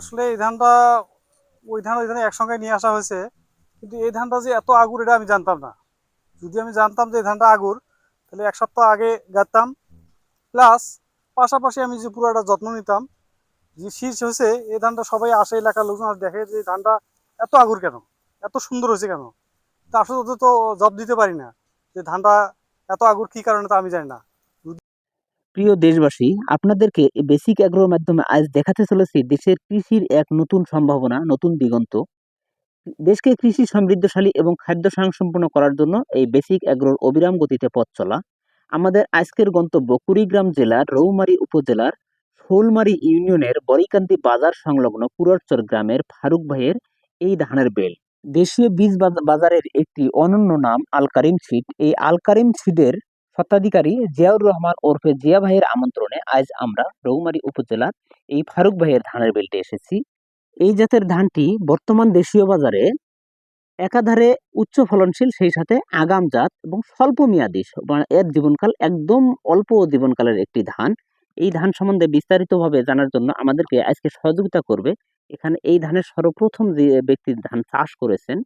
আসলে এই ধানটা ওই ধান ওই ধানে একসঙ্গে নিয়ে আসা হয়েছে। কিন্তু এই ধানটা যে এত আগুর, এটা আমি জানতাম না। যদি আমি জানতাম যে এই ধানটা আগুর, তাহলে এক সপ্তাহ আগে গাঁততাম। প্লাস পাশাপাশি আমি যে পুরোটা যত্ন নিতাম, যে শীষ হয়েছে, এই ধানটা সবাই আসে, এলাকার লোকজন আর দেখে যে ধানটা এত আগুর কেন? এত সুন্দর হয়েছে কেন? তা আসলে তো জব দিতে পারি না যে ধানটা এত আগুর কি কারণে তা আমি জানি না। প্রিয় দেশবাসী, আপনাদেরকে বেসিক অ্যাগ্রোর মাধ্যমে আজ দেখাতে চলেছি দেশের কৃষির এক নতুন সম্ভাবনা, নতুন দিগন্ত। দেশকে কৃষি সমৃদ্ধশালী এবং খাদ্য স্বয়ংসম্পূর্ণ করার জন্য এই বেসিক অ্যাগ্রোর অবিরাম গতিতে পথ চলা। আমাদের আজকের গন্তব্য কুড়িগ্রাম জেলার রৌমারী উপজেলার শোলমারী ইউনিয়নের বরিকান্তি বাজার সংলগ্ন কুরটচর গ্রামের ফারুক ভাইয়ের এই ধানের বেল। দেশীয় বীজ বাজারের একটি অনন্য নাম আলকারিম সিড এই আলকারিম সিডের স্বত্বাধিকারী জিয়াউর রহমান ওরফে জিয়া ভাইয়ের আমন্ত্রণে আজ আমরা রৌমারী উপজেলার এই ফারুক ভাইয়ের ধানের বেলটে এসেছি। এই জাতের ধানটি বর্তমান দেশীয় বাজারে একাধারে উচ্চ ফলনশীল, সেই সাথে আগাম জাত এবং স্বল্প মেয়াদী মানে এর জীবনকাল একদম অল্প জীবনকালের একটি ধান। এই ধান সম্বন্ধে বিস্তারিতভাবে জানার জন্য আমাদেরকে আজকে সহযোগিতা করবে। এখানে এই ধানের সর্বপ্রথম যে ব্যক্তি ধান চাষ করেছেন,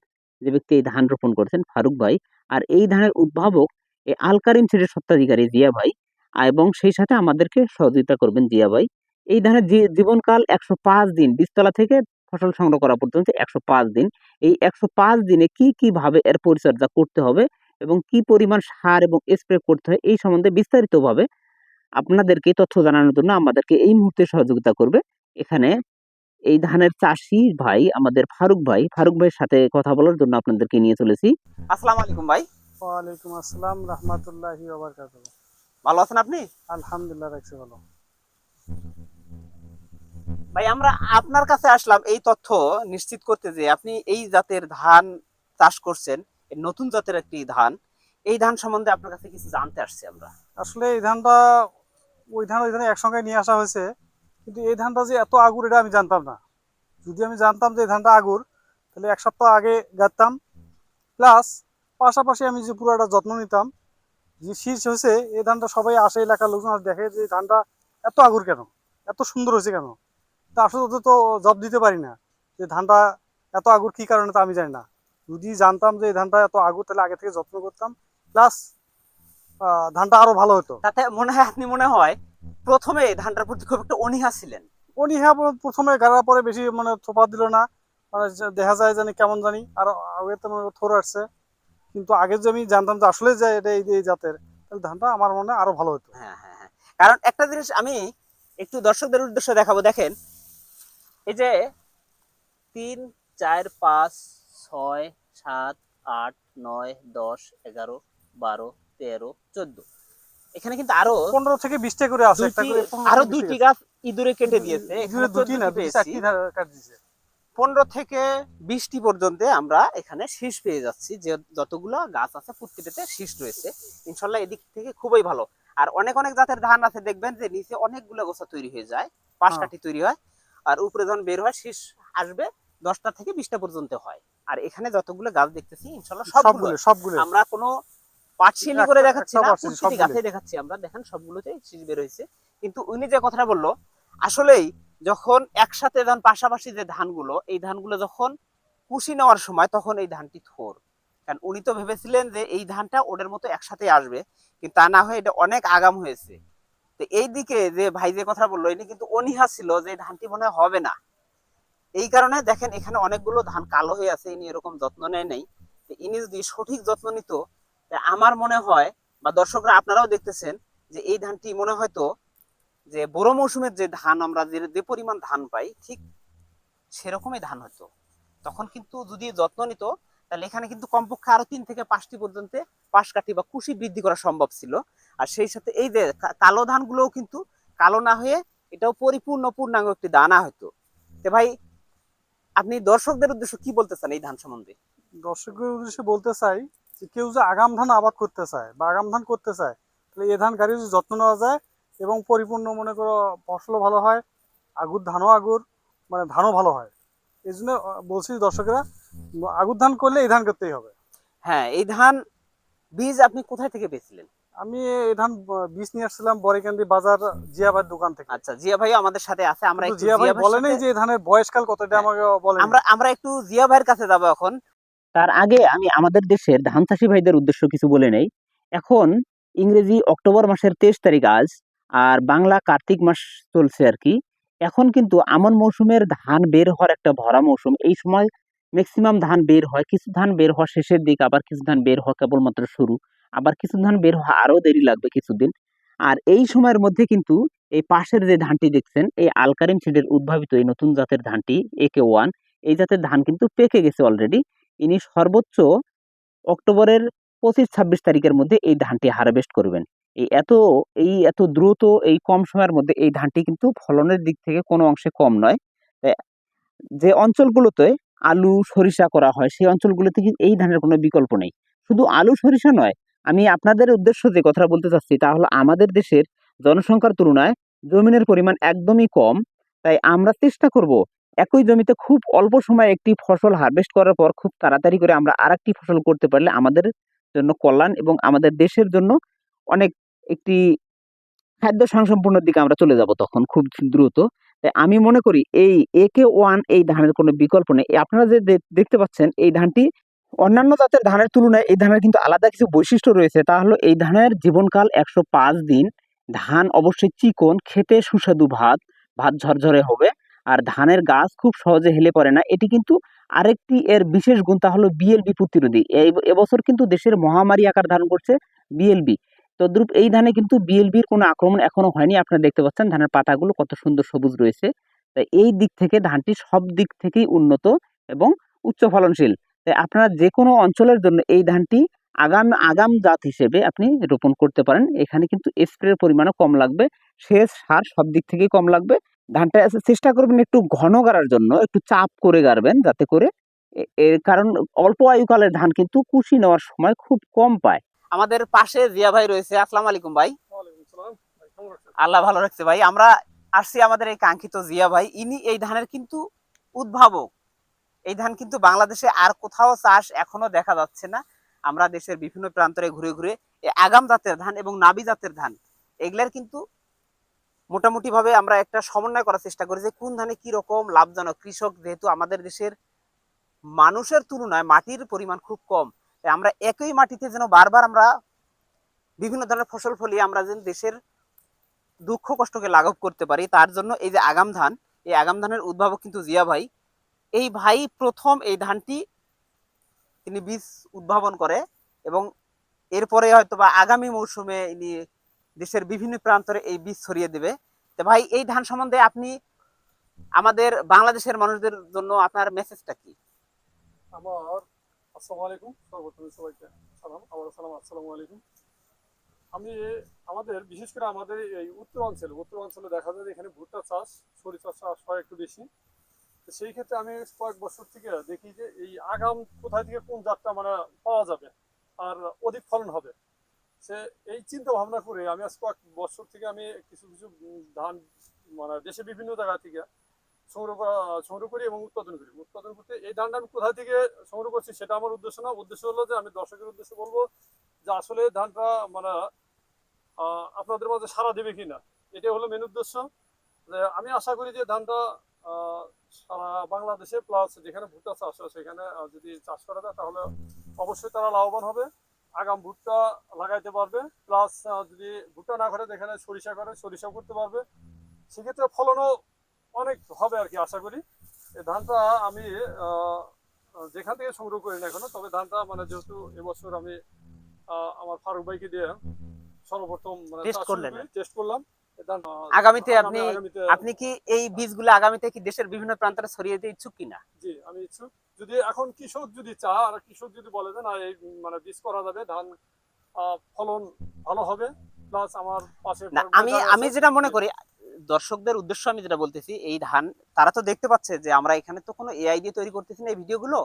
যে ব্যক্তি এই ধান রোপণ করেছেন ফারুক ভাই, আর এই ধানের উদ্ভাবক এই আলকারিম সিটের সত্ত্বাধিকারী জিয়া ভাই এবং সেই সাথে আমাদেরকে সহযোগিতা করবেন জিয়া ভাই। এই ধানের জীবনকাল একশো পাঁচ দিন, বীজতলা থেকে ফসল সংগ্রহ করা পর্যন্ত একশো পাঁচ দিন। এই একশো পাঁচ দিনে কি কি ভাবে এর পরিচর্যা করতে হবে এবং কি পরিমাণ সার এবং স্প্রে করতে হয়, এই সম্বন্ধে বিস্তারিতভাবে আপনাদেরকে তথ্য জানানোর জন্য আমাদেরকে এই মুহূর্তে সহযোগিতা করবে। এখানে এই ধানের চাষি ভাই, আমাদের ফারুক ভাই, ফারুক ভাইয়ের সাথে কথা বলার জন্য আপনাদেরকে নিয়ে চলেছি। আসসালামু আলাইকুম ভাই। ওয়ালাইকুম আসসালাম রহমতুল্লাহি ভালো আছেন আপনি? আলহামদুলিল্লাহ রাখছি ভালো। ভাই আমরা আপনার কাছে আসলাম এই তথ্য নিশ্চিত করতে যে আপনি এই জাতের ধান চাষ করছেন নতুন জাতের একটি ধান। এই ধান সম্বন্ধে আপনার কাছে কিছু জানতে আসছি আমরা। আসলে এই ধানটা ওই ধান ওই ধানে একসঙ্গে নিয়ে আসা হয়েছে কিন্তু এই ধানটা যে এত আগুর এটা আমি জানতাম না। যদি আমি জানতাম যে এই ধানটা আগুর তাহলে এক সপ্তাহ আগে গাঁততাম। প্লাস পাশাপাশি আমি যে পুরোটা যত্ন নিতাম যে শীষ হয়েছে এই ধানটা সবাই আসে এলাকার লোকজন আর দেখে যে ধানটা এত আগুর কেন? এত সুন্দর হয়েছে কেন? তা আসলে তো জব দিতে পারি না যে ধানটা এত আগুর কি কারণে তা আমি জানি না। যদি জানতাম যে এই ধানটা এত আগুর তাহলে আগে থেকে যত্ন করতাম। প্লাস ধানটা আরও ভালো হতো। তাতে মনে হয় আপনি মনে হয় প্রথমে ধানটার প্রতি খুব একটা অনীহা ছিলেন? উনি হ্যাঁ প্রথমে গাড়ার পরে বেশি মানে থোপা দিল না। মানে দেখা যায় জানি কেমন জানি আর আগে তো মানে থোর আসছে। কিন্তু আগে যে আমি জানতাম যে আসলে যে এটা এই জাতের তাহলে ধানটা আমার মনে আরও ভালো হতো। হ্যাঁ হ্যাঁ হ্যাঁ। কারণ একটা জিনিস আমি একটু দর্শকদের উদ্দেশ্যে দেখাবো দেখেন। এই যে তিন চার পাঁচ ছয় সাত আট নয় দশ এগারো বারো তেরো চোদ্দ। এখানে কিন্তু আরও পনেরো থেকে বিশটা করে আছে একটা দুইটি করে 15 আরও দুইটি গাছ ইঁদুরে কেটে দিয়েছে। দুটি না 14টি দুটি পেয়েছি। চারটি ধা- কাট দিছে পনেরো থেকে বিশটি পর্যন্ত আমরা এখানে শীষ পেয়ে যাচ্ছি। যে যতগুলো গাছ আছে প্রত্যেকটাতে শীষ রয়েছে। ইনশাল্লাহ এদিক থেকে খুবই ভালো। আর অনেক অনেক জাতের ধান আছে দেখবেন যে নিচে অনেকগুলো গোছা তৈরি হয়ে যায় পাশ হ্যাঁ। কাঠি তৈরি হয়। আর উপরে যখন বের হয় শীষ আসবে দশটা থেকে বিশটা পর্যন্ত হয়। আর এখানে যতগুলো গাছ দেখতেছি ইনশাল্লাহ সবগুলো সবগুলো আমরা কোনো পাটশিলি করে দেখাচ্ছি না গাছে দেখাচ্ছি আমরা। দেখেন সবগুলোতে শীষ বের হয়েছে। কিন্তু উনি যে কথাটা বলল আসলেই যখন একসাথে ধান পাশাপাশি যে ধানগুলো, এই ধানগুলো যখন কুশি নেওয়ার সময় তখন এই ধানটি থোর। কারণ উনি তো ভেবেছিলেন যে এই ধানটা ওদের মতো একসাথে আসবে, কিন্তু তা না হয়ে এটা অনেক আগাম হয়েছে। তো এই দিকে যে ভাই যে কথা বলল ইনি কিন্তু অনীহা ছিল যে ধানটি মনে হবে না। এই কারণে দেখেন এখানে অনেকগুলো ধান কালো হয়ে আছে, ইনি এরকম যত্ন নেয় নাই। ইনি যদি সঠিক যত্ন নিত আমার মনে হয়, বা দর্শকরা আপনারাও দেখতেছেন, যে এই ধানটি মনে হয়তো যে বড় মৌসুমের যে ধান আমরা যে পরিমাণ ধান পাই, ঠিক সেরকমই ধান হতো। তখন কিন্তু যদি যত্ন নিত, তাহলে এখানে কিন্তু কমপক্ষে আরও তিন থেকে পাঁচটি পর্যন্ত পাশ কাঠি বা কুশি বৃদ্ধি করা সম্ভব ছিল। আর সেই সাথে এই যে কালো ধানগুলোও কিন্তু কালো না হয়ে এটাও পরিপূর্ণ পূর্ণাঙ্গ একটি দানা হতো। তো ভাই, আপনি দর্শকদের উদ্দেশ্যে কি বলতে চান এই ধান সম্বন্ধে? দর্শকদের উদ্দেশ্যে বলতে চাই যে কেউ যে আগাম ধান আবাদ করতে চায় বা আগাম ধান করতে চায়, তাহলে এ ধান গাড়ি যদি যত্ন নেওয়া যায় এবং পরিপূর্ণ মনে করো ফসলও ভালো হয় আগুর ধানও আগুর মানে ধানও ভালো হয়। এই জন্য বলছি দর্শকেরা আগুর ধান করলে এই ধান করতেই হবে। হ্যাঁ এই ধান বীজ আপনি কোথায় থেকে পেয়েছিলেন? আমি এই ধান বীজ নিয়ে আসছিলাম বরিকান্দি বাজার জিয়াবাদ দোকান থেকে। আচ্ছা জিয়া ভাই আমাদের সাথে আছে আমরা একটু জিয়া ভাই জিয়া ভাইয়ের বলে যে এই ধানের বয়সকাল কত এটা আমাকে বলেন। আমরা আমরা একটু জিয়া ভাইয়ের কাছে যাব এখন। তার আগে আমি আমাদের দেশের ধান চাষি ভাইদের উদ্দেশ্য কিছু বলে নেই। এখন ইংরেজি অক্টোবর মাসের তেইশ তারিখ আজ আর বাংলা কার্তিক মাস চলছে আর কি। এখন কিন্তু আমন মৌসুমের ধান বের হওয়ার একটা ভরা মৌসুম। এই সময় ম্যাক্সিমাম ধান বের হয়, কিছু ধান বের হওয়া শেষের দিক, আবার কিছু ধান বের হওয়া কেবলমাত্র শুরু। আবার কিছু ধান বের হওয়া আরও দেরি লাগবে কিছুদিন। আর এই সময়ের মধ্যে কিন্তু এই পাশের যে ধানটি দেখছেন, এই আলকারিম সিডের উদ্ভাবিত এই নতুন জাতের ধানটি একে ওয়ান এই জাতের ধান কিন্তু পেকে গেছে অলরেডি ইনি সর্বোচ্চ অক্টোবরের পঁচিশ, ছাব্বিশ তারিখের মধ্যে এই ধানটি হারভেস্ট করবেন। এই এত এই এত দ্রুত, এই কম সময়ের মধ্যে এই ধানটি কিন্তু ফলনের দিক থেকে কোনো অংশে কম নয়। যে অঞ্চলগুলোতে আলু, সরিষা করা হয়, সেই অঞ্চলগুলোতে কিন্তু এই ধানের কোনো বিকল্প নেই। শুধু আলু, সরিষা নয়, আমি আপনাদের উদ্দেশ্য যে কথা বলতে চাচ্ছি তা হলো আমাদের দেশের জনসংখ্যার তুলনায় জমিনের পরিমাণ একদমই কম। তাই আমরা চেষ্টা করব একই জমিতে খুব অল্প সময়ে একটি ফসল হারভেস্ট করার পর খুব তাড়াতাড়ি করে আমরা আরেকটি ফসল করতে পারলে আমাদের জন্য কল্যাণ এবং আমাদের দেশের জন্য অনেক একটি খাদ্য সংসম্পন্নের দিকে আমরা চলে যাব তখন খুব দ্রুত। তাই আমি মনে করি এই একে ওয়ান এই ধানের কোনো বিকল্প নেই। আপনারা যে দেখতে পাচ্ছেন এই ধানটি অন্যান্য জাতের ধানের তুলনায় এই ধানের কিন্তু আলাদা কিছু বৈশিষ্ট্য রয়েছে। তা হলো এই ধানের জীবনকাল একশো পাঁচ দিন। ধান অবশ্যই চিকন, খেতে সুস্বাদু ভাত ভাত ঝরঝরে হবে। আর ধানের গাছ খুব সহজে হেলে পড়ে না। এটি কিন্তু আরেকটি এর বিশেষ গুণ, তা হলো বিএলবি প্রতিরোধী। এই এবছর কিন্তু দেশের মহামারী আকার ধারণ করছে বিএলবি তদ্রূপ এই ধানে কিন্তু বিএলবির কোনো আক্রমণ এখনও হয়নি। আপনারা দেখতে পাচ্ছেন ধানের পাতাগুলো কত সুন্দর সবুজ রয়েছে। তাই এই দিক থেকে ধানটি সব দিক থেকেই উন্নত এবং উচ্চ ফলনশীল। তাই আপনারা যে কোনো অঞ্চলের জন্য এই ধানটি আগাম আগাম জাত হিসেবে আপনি রোপণ করতে পারেন। এখানে কিন্তু স্প্রের পরিমাণও কম লাগবে। সেচ সার সব দিক থেকেই কম লাগবে। ধানটা চেষ্টা করবেন একটু ঘন গাড়ার জন্য, একটু চাপ করে গাড়বেন যাতে করে এর কারণ অল্প আয়ুকালের ধান কিন্তু কুশি নেওয়ার সময় খুব কম পায়। আমাদের পাশে জিয়া ভাই রয়েছে। আসসালামু আলাইকুম ভাই? আল্লাহ ভালো রাখছে ভাই। আমরা আসছি আমাদের এই কাঙ্ক্ষিত জিয়া ভাই। ইনি এই ধানের কিন্তু উদ্ভাবক। এই ধান কিন্তু বাংলাদেশে আর কোথাও চাষ এখনও দেখা যাচ্ছে না। আমরা দেশের বিভিন্ন প্রান্তরে ঘুরে ঘুরে আগাম জাতের ধান এবং নাবি জাতের ধান, এগুলার কিন্তু মোটামুটি ভাবে আমরা একটা সমন্বয় করার চেষ্টা করি যে কোন ধানে কি রকম লাভজনক। কৃষক যেহেতু আমাদের দেশের মানুষের তুলনায় মাটির পরিমাণ খুব কম আমরা একই মাটিতে যেন বারবার আমরা বিভিন্ন ধরনের ফসল ফলিয়ে আমরা যেন দেশের দুঃখ কষ্টকে লাঘব করতে পারি, তার জন্য এই যে আগাম ধান, এই আগাম ধানের উদ্ভাবক কিন্তু জিয়া ভাই, এই ভাই প্রথম এই ধানটি তিনি বীজ উদ্ভাবন করে এবং এরপরে হয়তো বা আগামী মৌসুমে ইনি দেশের বিভিন্ন প্রান্তরে এই বীজ ছড়িয়ে দেবে। তো ভাই, এই ধান সম্বন্ধে আপনি আমাদের বাংলাদেশের মানুষদের জন্য আপনার মেসেজটা কি? আমার আসসালামু আলাইকুম। সর্বপ্রথমে সবাইকে সালাম আমার সালাম, আসসালামু আলাইকুম। আমি আমাদের, বিশেষ করে আমাদের এই উত্তর অঞ্চলে উত্তর অঞ্চলে দেখা যায় এখানে ভুট্টা চাষ, সরিষা চাষ হয় একটু বেশি। তো সেই ক্ষেত্রে আমি কয়েক বছর থেকে দেখি যে এই আগাম কোথায় থেকে কোন জাতটা মানে পাওয়া যাবে, আর অধিক ফলন হবে। সে এই চিন্তা ভাবনা করে আমি আজ কয়েক বছর থেকে আমি কিছু কিছু ধান মানে দেশের বিভিন্ন জায়গা থেকে সংগ্রহ করা সংগ্রহ করি এবং উৎপাদন করি। উৎপাদন করতে এই ধানটা আমি কোথা থেকে সংগ্রহ করছি সেটা আমার উদ্দেশ্য না। উদ্দেশ্য হলো যে আমি দর্শকের উদ্দেশ্যে বলব যে আসলে ধানটা মানে আপনাদের মাঝে সারা দেবে কিনা? এটাই হলো মেন উদ্দেশ্য। যে আমি আশা করি যে ধানটা সারা বাংলাদেশে প্লাস যেখানে ভুট্টা চাষ হয় সেখানে যদি চাষ করা যায় তাহলে অবশ্যই তারা লাভবান হবে। আগাম ভুট্টা লাগাইতে পারবে প্লাস যদি ভুট্টা না করে যেখানে সরিষা করে, সরিষাও করতে পারবে। সেক্ষেত্রে ফলনও অনেক হবে আর কি আশা করি। এই ধানটা আমি যেখান থেকে সংগ্রহ করি না এখনও তবে ধানটা মানে যেহেতু এবছর আমি আমার ফারুক ভাইকে দিয়ে সর্বপ্রথম মানে Test করলেন? টেস্ট করলাম। আগামীতে আপনি- আপনি কি এই বীজগুলো আগামীতে কি দেশের বিভিন্ন প্রান্তরে ছড়িয়ে দিতে ইচ্ছুক কিনা? জি আমি ইচ্ছুক। যদি এখন কৃষক যদি চা আর কৃষক যদি বলে যে না এই মানে বীজ করা যাবে ধান ফলন ভালো হবে প্লাস আমার পাশে আমি আমি যেটা মনে করি দর্শকদের উদ্দেশ্য আমি যেটা বলতেছি এই ধান তারা তো দেখতে পাচ্ছে যে আমরা এখানে তো কোনো এআই দিয়ে তৈরি করতেছি না এই ভিডিওগুলো।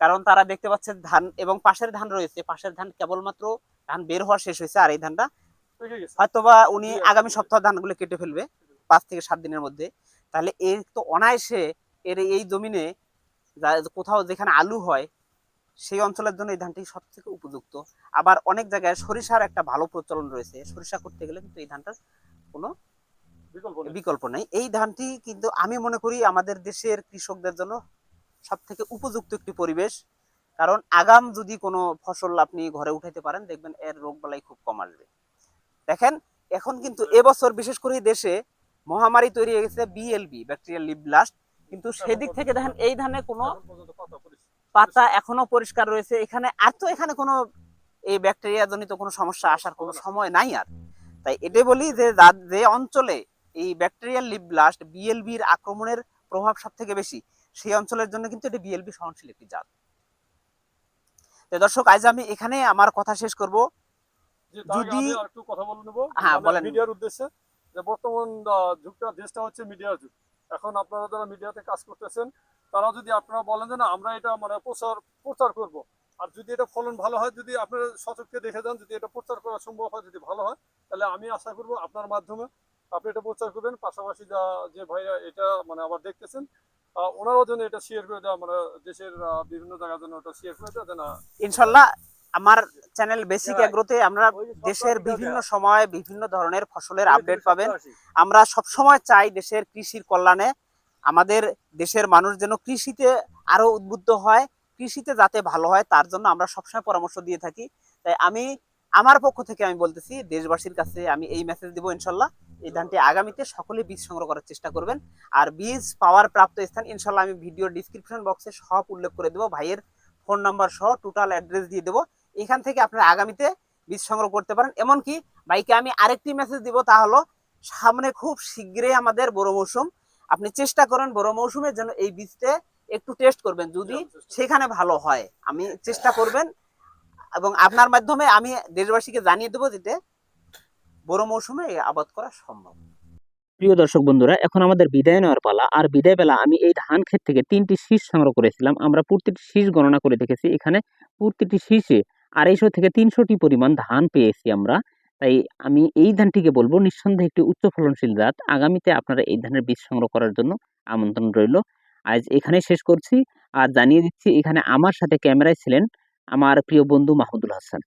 কারণ তারা দেখতে পাচ্ছে ধান এবং পাশের ধান রয়েছে পাশের ধান কেবলমাত্র ধান বের হওয়া শেষ হয়েছে আর এই ধানটা পেকে গেছে। হয়তোবা উনি আগামী। সপ্তাহ ধানগুলো কেটে ফেলবে পাঁচ থেকে সাত দিনের মধ্যে তাহলে এর তো অনায়াসে এর এই জমিনে কোথাও যেখানে আলু হয় সেই অঞ্চলের জন্য এই ধানটি সব থেকে উপযুক্ত আবার অনেক জায়গায় সরিষার একটা ভালো প্রচলন রয়েছে সরিষা করতে গেলে কিন্তু এই ধানটার কোনো বিকল্প নেই। এই ধানটি কিন্তু আমি মনে করি আমাদের দেশের কৃষকদের জন্য সব থেকে উপযুক্ত একটি পরিবেশ। কারণ আগাম যদি কোনো ফসল আপনি ঘরে উঠাইতে পারেন দেখবেন এর রোগ বালাই খুব কম আসবে। দেখেন এখন কিন্তু এবছর বিশেষ করে দেশে মহামারী তৈরি হয়ে গেছে বিএলবি ব্যাকটেরিয়াল লিভ ব্লাস্ট কিন্তু সেদিক থেকে দেখেন এই ধানে কোনো পাতা এখনও পরিষ্কার রয়েছে। এখানে আর তো এখানে কোনো এই ব্যাকটেরিয়া জনিত কোনো সমস্যা আসার কোনো সময় নাই আর। তাই এটাই বলি যে যে অঞ্চলে এই ব্যাকটেরিয়াল লিভ ব্লাস্ট বিএলবির আক্রমণের প্রভাব সব থেকে বেশি সেই অঞ্চলের জন্য কিন্তু এটা বিএলবি সহনশীল একটি জাত। তো দর্শক আজ আমি এখানে আমার কথা শেষ করব। যদি- আরেকটু কথা বলে নেব। হ্যাঁ, মানে বলেন। মিডিয়ার উদ্দেশ্যে যে বর্তমান যুগটা দেশটা হচ্ছে মিডিয়ার যুগ। এখন আপনারা যারা মিডিয়াতে কাজ করতেছেন তারা যদি আপনারা বলেন যে না আমরা এটা মানে প্রচার প্রচার করব। আর যদি এটা ফলন ভালো হয় যদি আপনারা সচককে দেখে যান যদি এটা প্রচার করা সম্ভব হয় যদি ভালো হয় তাহলে আমি আশা করব আপনার মাধ্যমে আপনি এটা প্রচার করবেন পাশাপাশি যা যে ভাইরা এটা মানে আবার দেখতেছেন ওনারাও যেন এটা শেয়ার করে দেওয়া মানে দেশের বিভিন্ন জায়গার জন্য ওটা শেয়ার করে দেওয়া যেন ইনশাল্লাহ আমার চ্যানেল বেসিক। এগ্রোতে আমরা দেশের বিভিন্ন সময় বিভিন্ন ধরনের ফসলের আপডেট পাবেন। 287 আমরা সবসময় চাই দেশের কৃষির কল্যাণে। আমাদের দেশের মানুষ যেন কৃষিতে আরও উদ্বুদ্ধ হয় কৃষিতে যাতে ভালো হয় তার জন্য আমরা সবসময় পরামর্শ দিয়ে থাকি। তাই আমি আমার পক্ষ থেকে আমি বলতেছি দেশবাসীর কাছে আমি এই মেসেজ দিব ইনশাল্লাহ। এই ধানটি আগামীতে সকলে বীজ সংগ্রহ করার চেষ্টা করবেন। আর বীজ পাওয়ার প্রাপ্ত স্থান ইনশাল্লাহ আমি ভিডিও ডিসক্রিপশন বক্সে সব উল্লেখ করে দেবো। ভাইয়ের ফোন নাম্বার সহ টোটাল অ্যাড্রেস দিয়ে দেবো। এখান থেকে আপনারা আগামীতে বীজ সংগ্রহ করতে পারেন। এমনকি ভাইকে আমি আরেকটি মেসেজ দিব, তা হলো, সামনে খুব শীঘ্রই আমাদের বড় মৌসুম। আপনি চেষ্টা করেন বড় মৌসুমের জন্য এই বীজটা একটু টেস্ট করবেন। যদি সেখানে ভালো হয়, আমি চেষ্টা করবেন। এবং আপনার মাধ্যমে আমি দেশবাসীকে জানিয়ে দেবো যেতে বড় মৌসুমে আবাদ করা সম্ভব। প্রিয় দর্শক বন্ধুরা, এখন আমাদের বিদায় নেওয়ার পালা। আর বিদায় বেলা আমি এই ধান ক্ষেত থেকে তিনটি শীষ সংগ্রহ করেছিলাম। আমরা প্রতিটি শীষ গণনা করে দেখেছি। এখানে প্রতিটি শীষে আড়াইশো থেকে তিনশোটি পরিমাণ ধান পেয়েছি আমরা। তাই আমি এই ধানটিকে বলব, নিঃসন্দেহে একটি উচ্চ ফলনশীল জাত। আগামীতে আপনারা এই ধানের বীজ সংগ্রহ করার জন্য আমন্ত্রণ রইল। আজ এখানে শেষ করছি। আর জানিয়ে দিচ্ছি, এখানে আমার সাথে ক্যামেরায় ছিলেন আমার প্রিয় বন্ধু মাহমুদুল হাসান।